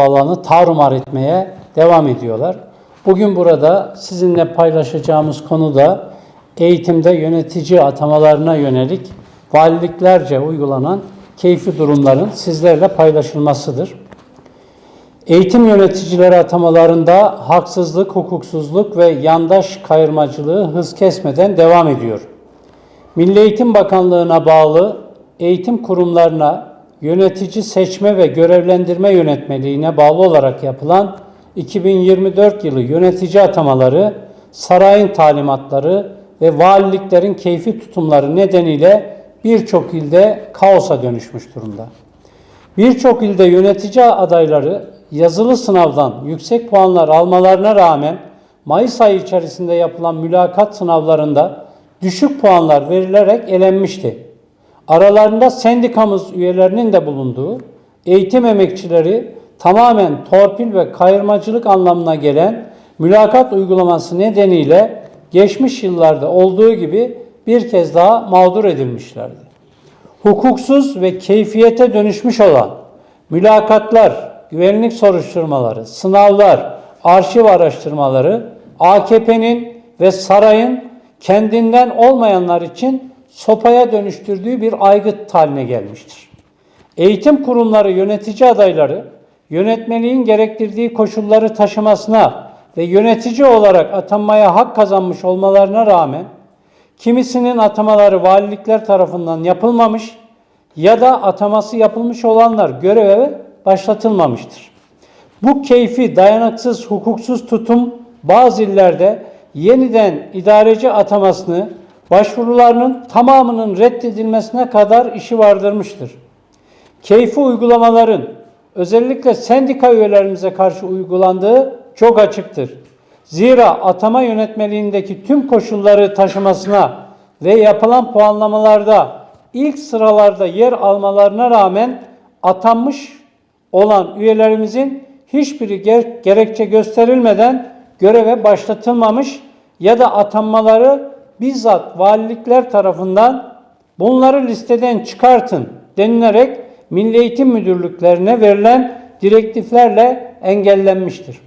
alanı tarumar etmeye devam ediyorlar. Bugün burada sizinle paylaşacağımız konu da eğitimde yönetici atamalarına yönelik valiliklerce uygulanan keyfi durumların sizlerle paylaşılmasıdır. Eğitim yöneticileri atamalarında haksızlık, hukuksuzluk ve yandaş kayırmacılığı hız kesmeden devam ediyor. Milli Eğitim Bakanlığı'na bağlı eğitim kurumlarına yönetici seçme ve görevlendirme yönetmeliğine bağlı olarak yapılan 2024 yılı yönetici atamaları, sarayın talimatları ve valiliklerin keyfi tutumları nedeniyle birçok ilde kaosa dönüşmüş durumda. Birçok ilde yönetici adayları yazılı sınavdan yüksek puanlar almalarına rağmen Mayıs ayı içerisinde yapılan mülakat sınavlarında düşük puanlar verilerek elenmişti. Aralarında sendikamız üyelerinin de bulunduğu eğitim emekçileri tamamen torpil ve kayırmacılık anlamına gelen mülakat uygulaması nedeniyle geçmiş yıllarda olduğu gibi bir kez daha mağdur edilmişlerdi. Hukuksuz ve keyfiyete dönüşmüş olan mülakatlar, güvenlik soruşturmaları, sınavlar, arşiv araştırmaları AKP'nin ve sarayın kendinden olmayanlar için sopaya dönüştürdüğü bir aygıt haline gelmiştir. Eğitim kurumları yönetici adayları yönetmeliğin gerektirdiği koşulları taşımasına ve yönetici olarak atanmaya hak kazanmış olmalarına rağmen Kimisinin atamaları valilikler tarafından yapılmamış ya da ataması yapılmış olanlar göreve başlatılmamıştır. Bu keyfi dayanıksız, hukuksuz tutum bazı illerde yeniden idareci atamasını başvurularının tamamının reddedilmesine kadar işi vardırmıştır. Keyfi uygulamaların özellikle sendika üyelerimize karşı uygulandığı çok açıktır. Zira atama yönetmeliğindeki tüm koşulları taşımasına ve yapılan puanlamalarda ilk sıralarda yer almalarına rağmen atanmış olan üyelerimizin hiçbiri ger- gerekçe gösterilmeden göreve başlatılmamış ya da atanmaları bizzat valilikler tarafından bunları listeden çıkartın denilerek Milli Eğitim Müdürlüklerine verilen direktiflerle engellenmiştir.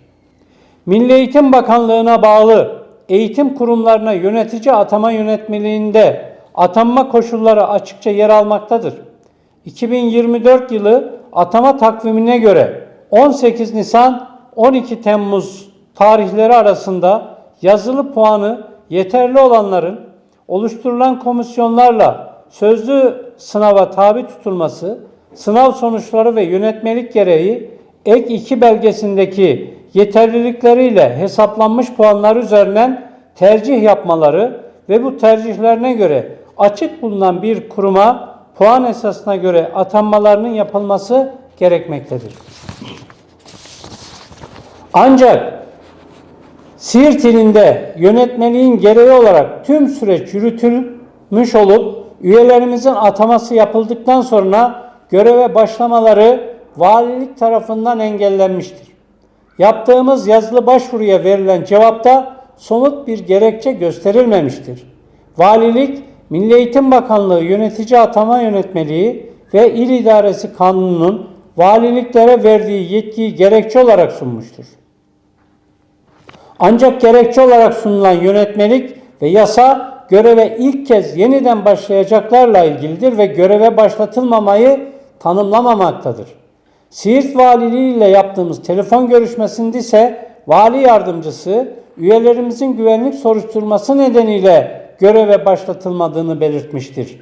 Milli Eğitim Bakanlığı'na bağlı eğitim kurumlarına yönetici atama yönetmeliğinde atanma koşulları açıkça yer almaktadır. 2024 yılı atama takvimine göre 18 Nisan 12 Temmuz tarihleri arasında yazılı puanı yeterli olanların oluşturulan komisyonlarla sözlü sınava tabi tutulması, sınav sonuçları ve yönetmelik gereği ek 2 belgesindeki yeterlilikleriyle hesaplanmış puanlar üzerinden tercih yapmaları ve bu tercihlerine göre açık bulunan bir kuruma puan esasına göre atanmalarının yapılması gerekmektedir. Ancak Siirt ilinde yönetmeliğin gereği olarak tüm süreç yürütülmüş olup üyelerimizin ataması yapıldıktan sonra göreve başlamaları valilik tarafından engellenmiştir. Yaptığımız yazılı başvuruya verilen cevapta somut bir gerekçe gösterilmemiştir. Valilik, Milli Eğitim Bakanlığı Yönetici Atama Yönetmeliği ve İl İdaresi Kanunu'nun valiliklere verdiği yetkiyi gerekçe olarak sunmuştur. Ancak gerekçe olarak sunulan yönetmelik ve yasa göreve ilk kez yeniden başlayacaklarla ilgilidir ve göreve başlatılmamayı tanımlamamaktadır. Siirt Valiliği ile yaptığımız telefon görüşmesinde ise vali yardımcısı üyelerimizin güvenlik soruşturması nedeniyle göreve başlatılmadığını belirtmiştir.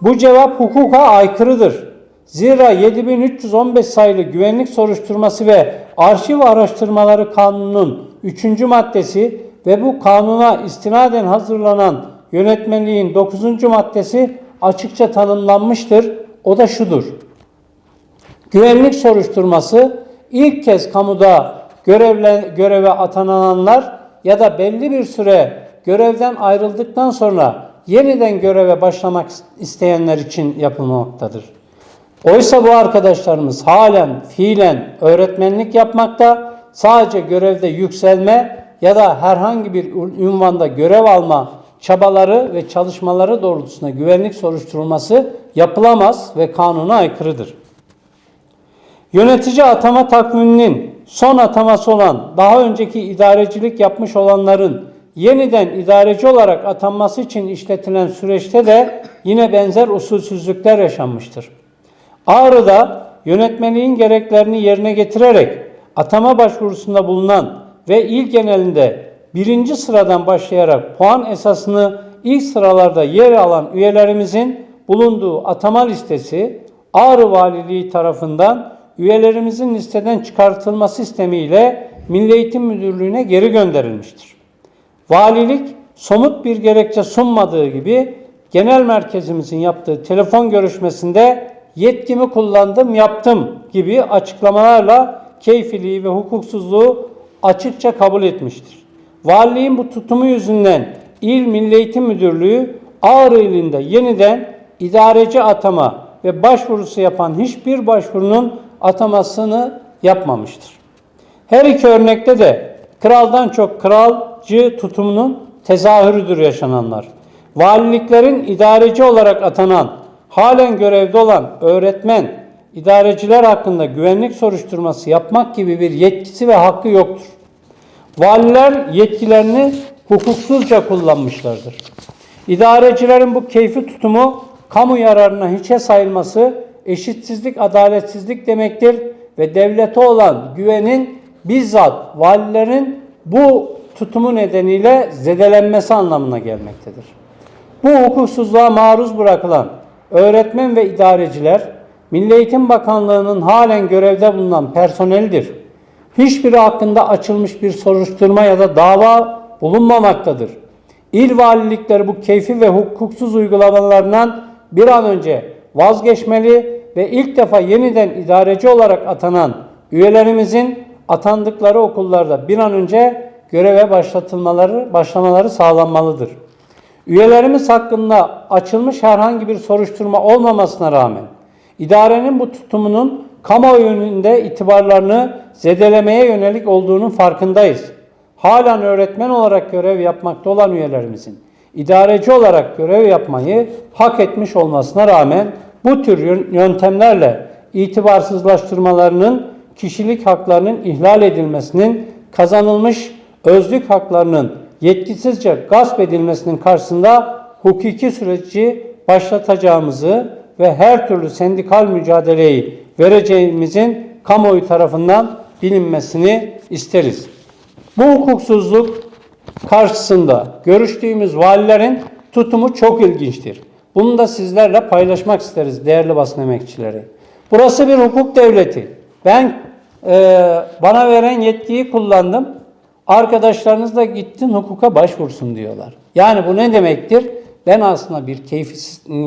Bu cevap hukuka aykırıdır. Zira 7315 sayılı güvenlik soruşturması ve arşiv araştırmaları kanununun 3. maddesi ve bu kanuna istinaden hazırlanan yönetmeliğin 9. maddesi açıkça tanımlanmıştır. O da şudur. Güvenlik soruşturması ilk kez kamuda görevle, göreve atananlar ya da belli bir süre görevden ayrıldıktan sonra yeniden göreve başlamak isteyenler için yapılmaktadır. Oysa bu arkadaşlarımız halen fiilen öğretmenlik yapmakta, sadece görevde yükselme ya da herhangi bir ünvanda görev alma çabaları ve çalışmaları doğrultusunda güvenlik soruşturulması yapılamaz ve kanuna aykırıdır. Yönetici atama takviminin son ataması olan daha önceki idarecilik yapmış olanların yeniden idareci olarak atanması için işletilen süreçte de yine benzer usulsüzlükler yaşanmıştır. Ağrı'da yönetmeliğin gereklerini yerine getirerek atama başvurusunda bulunan ve il genelinde birinci sıradan başlayarak puan esasını ilk sıralarda yer alan üyelerimizin bulunduğu atama listesi Ağrı Valiliği tarafından üyelerimizin listeden çıkartılması istemiyle Milli Eğitim Müdürlüğü'ne geri gönderilmiştir. Valilik somut bir gerekçe sunmadığı gibi genel merkezimizin yaptığı telefon görüşmesinde yetkimi kullandım yaptım gibi açıklamalarla keyfiliği ve hukuksuzluğu açıkça kabul etmiştir. Valiliğin bu tutumu yüzünden İl Milli Eğitim Müdürlüğü Ağrı ilinde yeniden idareci atama ve başvurusu yapan hiçbir başvurunun atamasını yapmamıştır. Her iki örnekte de kraldan çok kralcı tutumunun tezahürüdür yaşananlar. Valiliklerin idareci olarak atanan, halen görevde olan öğretmen, idareciler hakkında güvenlik soruşturması yapmak gibi bir yetkisi ve hakkı yoktur. Valiler yetkilerini hukuksuzca kullanmışlardır. İdarecilerin bu keyfi tutumu kamu yararına hiçe sayılması eşitsizlik, adaletsizlik demektir ve devlete olan güvenin bizzat valilerin bu tutumu nedeniyle zedelenmesi anlamına gelmektedir. Bu hukuksuzluğa maruz bırakılan öğretmen ve idareciler Milli Eğitim Bakanlığı'nın halen görevde bulunan personelidir. Hiçbiri hakkında açılmış bir soruşturma ya da dava bulunmamaktadır. İl valilikleri bu keyfi ve hukuksuz uygulamalarından bir an önce vazgeçmeli ve ilk defa yeniden idareci olarak atanan üyelerimizin atandıkları okullarda bir an önce göreve başlatılmaları, başlamaları sağlanmalıdır. Üyelerimiz hakkında açılmış herhangi bir soruşturma olmamasına rağmen idarenin bu tutumunun kamuoyu itibarlarını zedelemeye yönelik olduğunun farkındayız. Halen öğretmen olarak görev yapmakta olan üyelerimizin idareci olarak görev yapmayı hak etmiş olmasına rağmen bu tür yön- yöntemlerle itibarsızlaştırmalarının kişilik haklarının ihlal edilmesinin kazanılmış özlük haklarının yetkisizce gasp edilmesinin karşısında hukuki süreci başlatacağımızı ve her türlü sendikal mücadeleyi vereceğimizin kamuoyu tarafından bilinmesini isteriz. Bu hukuksuzluk karşısında görüştüğümüz valilerin tutumu çok ilginçtir. Bunu da sizlerle paylaşmak isteriz değerli basın emekçileri. Burası bir hukuk devleti. Ben e, bana veren yetkiyi kullandım. Arkadaşlarınız da gittin hukuka başvursun diyorlar. Yani bu ne demektir? Ben aslında bir keyfi,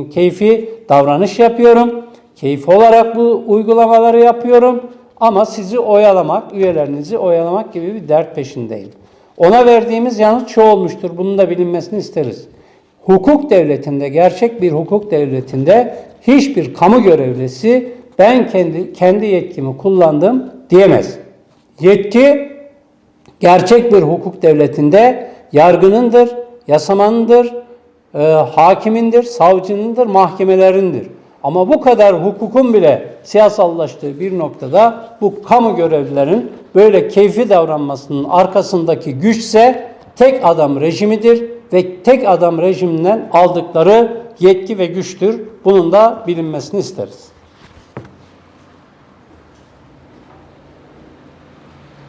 keyfi davranış yapıyorum. Keyfi olarak bu uygulamaları yapıyorum. Ama sizi oyalamak, üyelerinizi oyalamak gibi bir dert peşindeyim. Ona verdiğimiz yanıt şu olmuştur. Bunun da bilinmesini isteriz. Hukuk devletinde, gerçek bir hukuk devletinde hiçbir kamu görevlisi ben kendi kendi yetkimi kullandım diyemez. Yetki gerçek bir hukuk devletinde yargınındır, yasamanındır, e, hakimindir, savcınındır, mahkemelerindir. Ama bu kadar hukukun bile siyasallaştığı bir noktada bu kamu görevlilerin böyle keyfi davranmasının arkasındaki güçse tek adam rejimidir ve tek adam rejiminden aldıkları yetki ve güçtür. Bunun da bilinmesini isteriz.